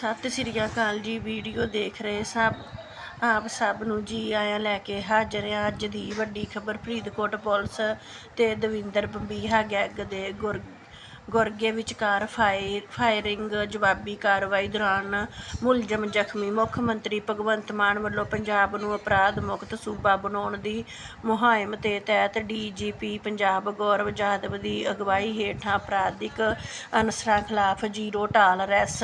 ਸਤਿ ਸ੍ਰੀ ਅਕਾਲ ਜੀ, ਵੀਡੀਓ ਦੇਖ ਰਹੇ ਸਭ। ਆਪ ਸਭ ਨੂੰ ਜੀ ਆਇਆਂ ਲੈ ਕੇ ਹਾਜ਼ਰ ਹਾਂ ਅੱਜ ਦੀ ਵੱਡੀ ਖਬਰ। ਫਰੀਦਕੋਟ ਪੁਲਿਸ ਤੇ ਦਵਿੰਦਰ ਬੰਬੀਹਾ ਗੈਂਗ ਦੇ ਗੁਰ, ਗੁਰਗੇ ਵਿਚਕਾਰ ਫਾਇਰ ਫਾਇਰਿੰਗ, ਜਵਾਬੀ ਕਾਰਵਾਈ ਦੌਰਾਨ ਮੁਲਜ਼ਮ ਜ਼ਖਮੀ ਮੁੱਖ ਮੰਤਰੀ ਭਗਵੰਤ ਮਾਨ ਵੱਲੋਂ ਪੰਜਾਬ ਨੂੰ ਅਪਰਾਧ ਮੁਕਤ ਸੂਬਾ ਬਣਾਉਣ ਦੀ ਮੁਹਿੰਮ ਦੇ ਤਹਿਤ ਡੀਜੀਪੀ ਪੰਜਾਬ ਗੌਰਵ ਯਾਦਵ ਦੀ ਅਗਵਾਈ ਹੇਠਾਂ ਅਪਰਾਧਿਕ ਅਨਸਰਾਂ ਖਿਲਾਫ ਜ਼ੀਰੋ ਟਾਲਰੈਂਸ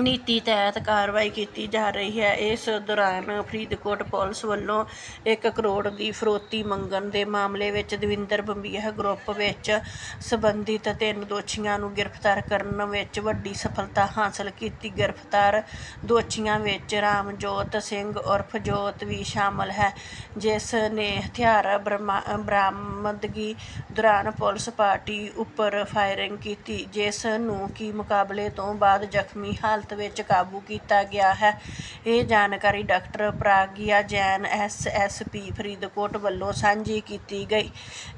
ਨੀਤੀ ਤਹਿਤ ਕਾਰਵਾਈ ਕੀਤੀ ਜਾ ਰਹੀ ਹੈ। ਇਸ ਦੌਰਾਨ ਫਰੀਦਕੋਟ ਪੁਲਿਸ ਵੱਲੋਂ ਇੱਕ ਕਰੋੜ ਦੀ ਫਰੋਤੀ ਮੰਗਣ ਦੇ ਮਾਮਲੇ ਵਿੱਚ ਦਵਿੰਦਰ ਬੰਬੀਹਾ ਗਰੁੱਪ ਵਿੱਚ ਸਬੰਧਿਤ ਤਿੰਨ ਦੋਸ਼ੀਆਂ ਨੂੰ ਗ੍ਰਿਫਤਾਰ ਕਰਨ ਵਿੱਚ ਵੱਡੀ ਸਫਲਤਾ ਹਾਸਲ ਕੀਤੀ। ਗ੍ਰਿਫਤਾਰ ਦੋਸ਼ੀਆਂ ਵਿੱਚ ਰਾਮਜੋਤ ਸਿੰਘ ਉਰਫ ਜੋਤ ਵੀ ਸ਼ਾਮਲ ਹੈ, ਜਿਸ ਨੇ ਹਥਿਆਰ ਬਰਮਾ- ਬਰਾਮਦਗੀ ਦੌਰਾਨ ਪੁਲਿਸ ਪਾਰਟੀ ਉੱਪਰ ਫਾਇਰਿੰਗ ਕੀਤੀ, ਜਿਸ ਨੂੰ ਕਿ ਮੁਕਾਬਲੇ ਤੋਂ ਬਾਅਦ ਜ਼ਖਮੀ ਹਾਲਤ ਵਿੱਚ ਕਾਬੂ ਕੀਤਾ ਗਿਆ ਹੈ। ਇਹ ਜਾਣਕਾਰੀ ਡਾਕਟਰ ਪ੍ਰਾਗਿਆ ਜੈਨ ਐਸਐਸਪੀ ਫਰੀਦਕੋਟ ਵੱਲੋਂ ਸਾਂਝੀ ਕੀਤੀ ਗਈ।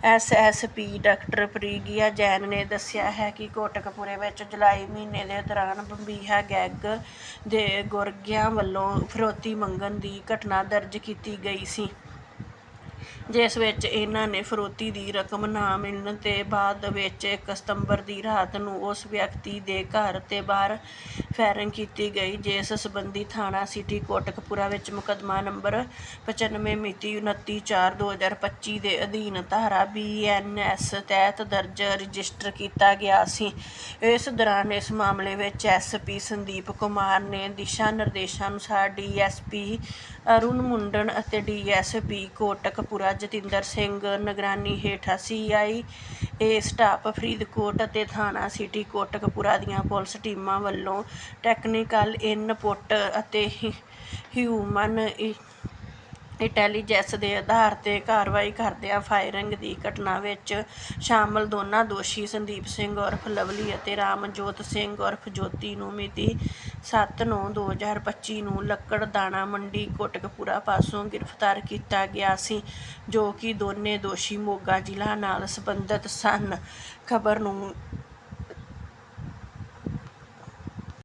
ਐਸਐਸਪੀ ਡਾਕਟਰ ਪ੍ਰੀਗਿਆ ਜੈਨ ਨੇ ਦੱਸਿਆ ਹੈ ਕਿ ਕੋਟਕਪੂਰੇ ਵਿੱਚ ਜੁਲਾਈ ਮਹੀਨੇ ਦੇ ਦੌਰਾਨ ਬੰਬੀਹਾ ਗੈਗ ਦੇ ਗੁਰਗਿਆਂ ਵੱਲੋਂ ਫਿਰੌਤੀ ਮੰਗਣ ਦੀ ਘਟਨਾ ਦਰਜ ਕੀਤੀ ਗਈ ਸੀ। ਜਿਸ ਵਿੱਚ ਇਹਨਾਂ ਨੇ ਫਰੋਤੀ ਦੀ ਰਕਮ ਨਾ ਮਿਲਣ ਤੇ ਬਾਅਦ ਵਿੱਚ 1 ਸਤੰਬਰ ਦੀ ਰਾਤ ਨੂੰ ਉਸ ਵਿਅਕਤੀ ਦੇ ਘਰ ਤੇ ਬਾਹਰ ਫਾਇਰਿੰਗ ਕੀਤੀ ਗਈ, ਜਿਸ ਸੰਬੰਧੀ ਥਾਣਾ ਸਿਟੀ ਕੋਟਕਪੂਰਾ ਵਿੱਚ ਮੁਕੱਦਮਾ ਨੰਬਰ 95 ਮਿਤੀ 29/4/2025 ਦੇ ਅਧੀਨ ਧਾਰਾ ਬੀਐਨਐਸ ਤਹਿਤ ਦਰਜ ਰਜਿਸਟਰ ਕੀਤਾ ਗਿਆ ਸੀ। ਇਸ ਦੌਰਾਨ ਇਸ ਮਾਮਲੇ ਵਿੱਚ ਐਸਪੀ ਸੰਦੀਪ ਕੁਮਾਰ ਨੇ ਦਿਸ਼ਾ ਨਿਰਦੇਸ਼ਾਂ ਅਨੁਸਾਰ ਡੀਐਸਪੀ ਅਰੁਣ ਮੁੰਡਨ ਅਤੇ ਡੀਐਸਪੀ ਕੋਟਕਪੂਰਾ ਜਤਿੰਦਰ ਸਿੰਘ ਨਿਗਰਾਨੀ ਹੇਠ ਸੀਆਈ ਏ ਸਟਾਫ ਫਰੀਦਕੋਟ ਅਤੇ ਥਾਣਾ ਸਿਟੀ ਕੋਟਕਪੂਰਾ ਦੀਆਂ ਪੁਲਿਸ ਟੀਮਾਂ ਵੱਲੋਂ ਟੈਕਨੀਕਲ ਇਨਪੁਟ ਅਤੇ ਹਿਊਮਨ ਇੰਟੈਲੀਜੈਂਸ ਦੇ ਆਧਾਰ ਤੇ ਕਾਰਵਾਈ ਕਰਦਿਆਂ ਫਾਇਰਿੰਗ ਦੀ ਘਟਨਾ ਵਿੱਚ ਸ਼ਾਮਲ ਦੋਨਾਂ ਦੋਸ਼ੀ ਸੰਦੀਪ ਸਿੰਘ ਉਰਫ ਲਵਲੀ ਅਤੇ ਰਾਮਜੋਤ ਸਿੰਘ ਉਰਫ ਜੋਤੀ ਨੂੰ ਮਿਤੀ 7/9/2025 ਨੂੰ ਲੱਕੜ ਦਾਣਾ ਮੰਡੀ ਕੋਟਕਪੂਰਾ ਪਾਸੋਂ ਗ੍ਰਿਫਤਾਰ ਕੀਤਾ ਗਿਆ ਸੀ, ਜੋ ਕਿ ਦੋਨੇ ਦੋਸ਼ੀ ਮੋਗਾ ਜ਼ਿਲ੍ਹਾ ਨਾਲ ਸੰਬੰਧਿਤ ਸਨ। ਖਬਰ ਨੂੰ